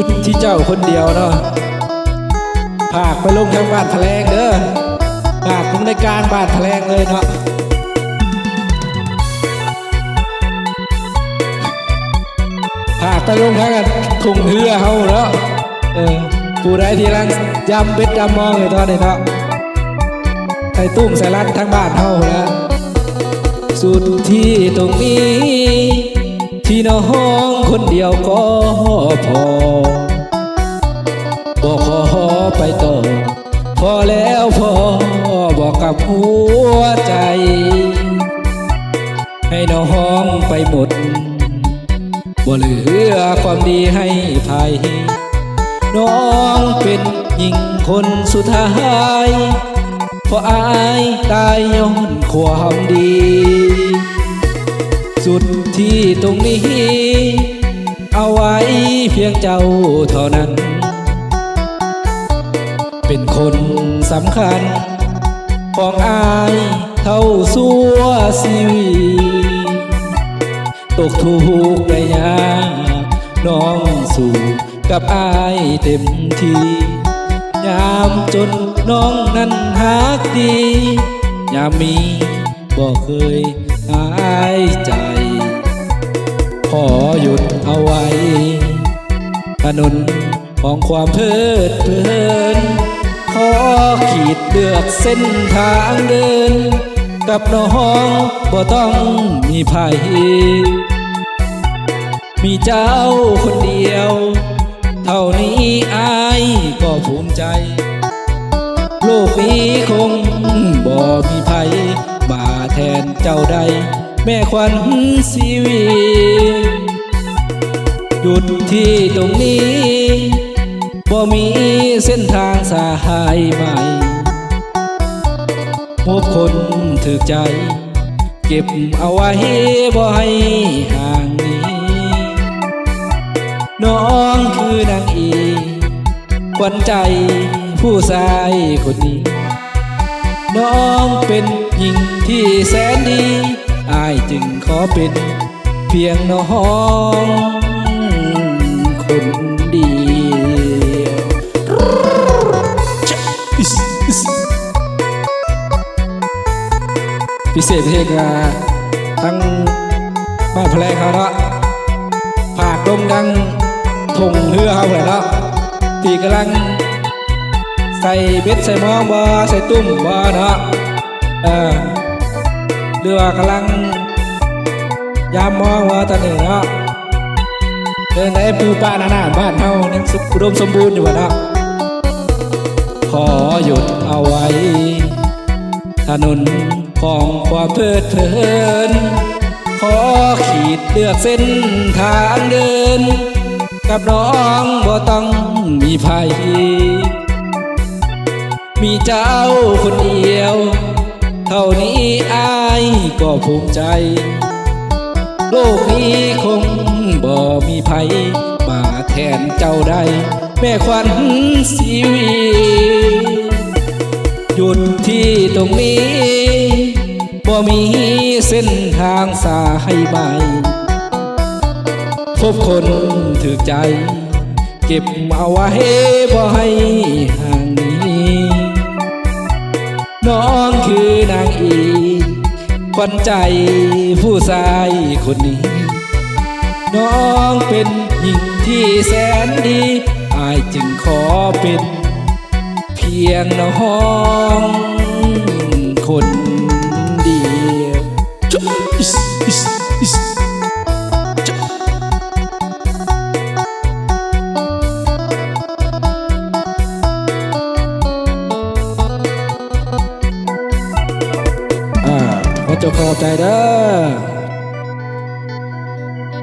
ุดที่เจ้าคนเดียวเนาะผากไปลงทางบ้านแถลงเด้อผากลงในกางบ้านแถลงเลยเนาะผากไปลงทางกันทุ่งเรือเฮาเนาะเออผู้ใดที่รังยำเป็ดยำมองอยู่ตอนนี้เนาะใส่ตุ้มใส่รันทั้งบ้านเฮาแล้วสุดที่ตรงนี้ที่น้อง คนเดียวก็พอบอกขอไปต่อ พอแล้วพอบอกกับหัวใจ ให้น้องไปหมดบ่เหลือความดีให้ภัยน้องเป็นหญิงคนสุดท้ายเพราะอายตายย้อนความดี สุดที่ตรงนี้ เอาไว้เพียงเจ้าเท่านั้น เป็นคนสำคัญ ของอายเท่าสัวชีวีตกทุกข์ได้ยากน้องสู่กับอายเต็มทียามจนน้องนั้นหักดี ยามมีบอกเคยหายใจ ขอหยุดเอาไว้ถนนของความเพลิดเพลิน ขอขีดเลือกเส้นทางเดิน กับน้องบ่ต้องมีภัย มีเจ้าคนเดียว เท่านี้อายก็ภูมิใจ โลกนี้คงบ่มีภัยมาแทนเจ้าใด แม่ควันชีวีหยุดที่ตรงนี้บ่มีเส้นทางสายใหม่ พบคนถึกใจ เก็บเอาไว้บ่ให้ห่างนี้ น้องคือนางเอกขวัญใจผู้ชายคนนี้ น้องเป็นหญิงที่แสนดี อายจึงขอเป็นเพียงน้องคนเดียวพิเศษเพลงอะทั้งบ้านแพลเขาเนาะผากลมดังทงเรือเขาแหละเนาะตีกำลังใส่เบ็ดใส่มองบ่ใส่ตุ้มบ่เนาะเออ เรือว่ากำลังยามมองว่าตอนนี้เนาะเดินได้ปูป้าหน้าหน้าบ้านเฮายังสุขอุดมสมบูรณ์อยู่บ่เนาะขอหยุดเอาไว้ ถนนของความเพลิดเพลิน ขอขีดเลือกเส้นทางเดิน กับน้องบ่ต้องมีภัยมีเจ้าคนเดียว เท่านี้อายก็ภูมิใจ โลกนี้คงบ่มีภัยมาแทนเจ้าได้ แม่ควันชีวีหยุดที่ตรงนี้บ่มีเส้นทางสายใหม่พบคนถือใจ เก็บเอาไว้บ่ให้หา น้องคือนางเอกขวัญใจผู้ชายคนนี้ น้องเป็นหญิงที่แสนดีอายจึงขอเป็น เพียงน้อง เจ้าขอบใจเด้อ